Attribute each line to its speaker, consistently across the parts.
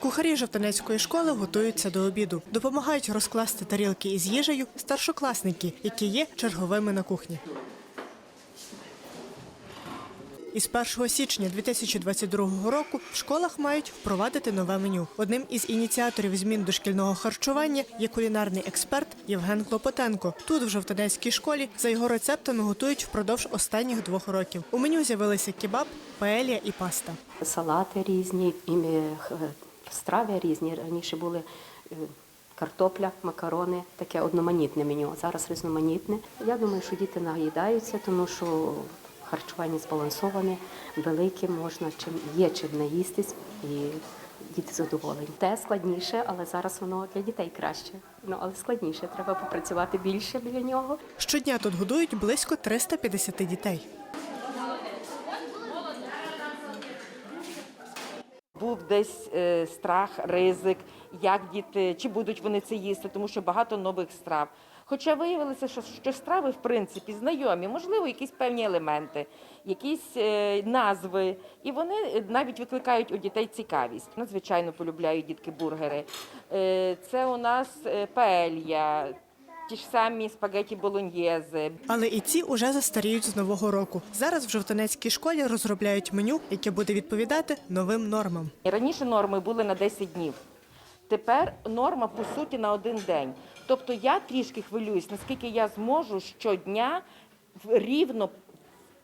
Speaker 1: Кухарі Жовтанецької школи готуються до обіду. Допомагають розкласти тарілки із їжею старшокласники, які є черговими на кухні. Із 1 січня 2022 року в школах мають впровадити нове меню. Одним із ініціаторів змін до шкільного харчування є кулінарний експерт Євген Клопотенко. Тут, в Жовтанецькій школі, за його рецептами готують впродовж останніх двох років. У меню з'явилися кебаб, паелія і паста.
Speaker 2: салати різні, і е, страви різні. Раніше були е, картопля, макарони, таке одноманітне меню. а Зараз різноманітне. Я думаю, що діти наїдаються, тому що харчування збалансоване, велике, можна чим є чим наїстись і діти задоволені. Те складніше, але зараз воно для дітей краще. Ну але складніше. Треба попрацювати більше біля нього.
Speaker 1: Щодня тут годують близько 350 дітей.
Speaker 3: Був десь е, страх, ризик, як діти, чи будуть вони це їсти, тому що багато нових страв. Хоча виявилося, що, що страви, в принципі, знайомі, можливо, якісь певні елементи, якісь е, назви, і вони е, навіть викликають у дітей цікавість. Надзвичайно полюбляють дітки бургери. Е, це у нас е, паелья, ті ж самі спагеті болоньєзи,
Speaker 1: Але і ці уже застаріють з нового року. Зараз в Жовтанецькій школі розробляють меню, яке буде відповідати новим нормам.
Speaker 3: Раніше норми були на 10 днів. Тепер норма по суті на один день. Тобто я трішки хвилююсь, наскільки я зможу щодня рівно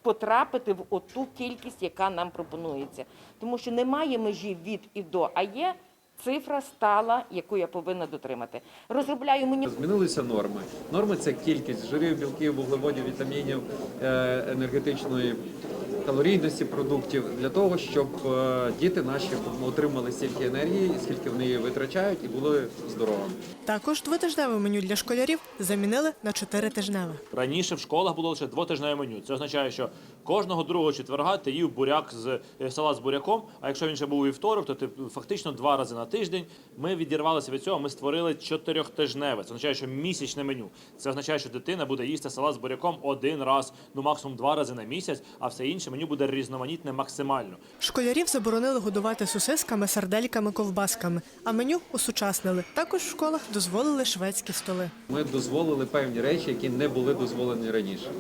Speaker 3: потрапити в оту кількість, яка нам пропонується. Тому що немає межі від і до, а є цифра стала, яку я повинна дотримати. Розробляю мені
Speaker 4: Змінилися норми. Норми це кількість жирів, білків, вуглеводів, вітамінів, е, енергетичної калорійності продуктів для того, щоб е, діти наші отримали стільки енергії, скільки вони її витрачають, і були здоровими.
Speaker 1: Також двотижневе меню для школярів замінили на чотиритижневе.
Speaker 5: Раніше в школах було лише двотижневе меню. Це означає, що кожного другого четверга ти їв буряк з е, салат з буряком. А якщо він ще був у вівторок, то ти фактично два рази на тиждень. Ми відірвалися від цього. Ми створили чотирьохтижневе. Це означає, що місячне меню. Це означає, що дитина буде їсти салат з буряком один раз, ну максимум два рази на місяць, а все інше меню буде різноманітне максимально.
Speaker 1: Школярів заборонили годувати сосисками, сардельками, ковбасками, а меню усучаснили. Також в школах дозволили шведські столи.
Speaker 4: Ми дозволили певні речі, які не були дозволені раніше.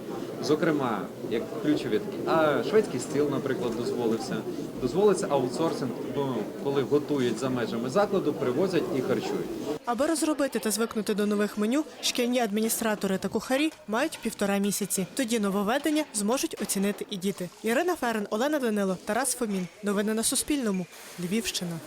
Speaker 4: Зокрема, як ключові такі, а шведський стіл, наприклад, дозволився. Дозволиться аутсорсинг, ну, коли готують за межами закладу, привозять і харчують.
Speaker 1: Аби розробити та звикнути до нових меню, шкільні адміністратори та кухарі мають півтора місяці. Тоді нововведення зможуть оцінити і діти. Ірина Ферен, Олена Данило, Тарас Фомін. Новини на Суспільному. Львівщина.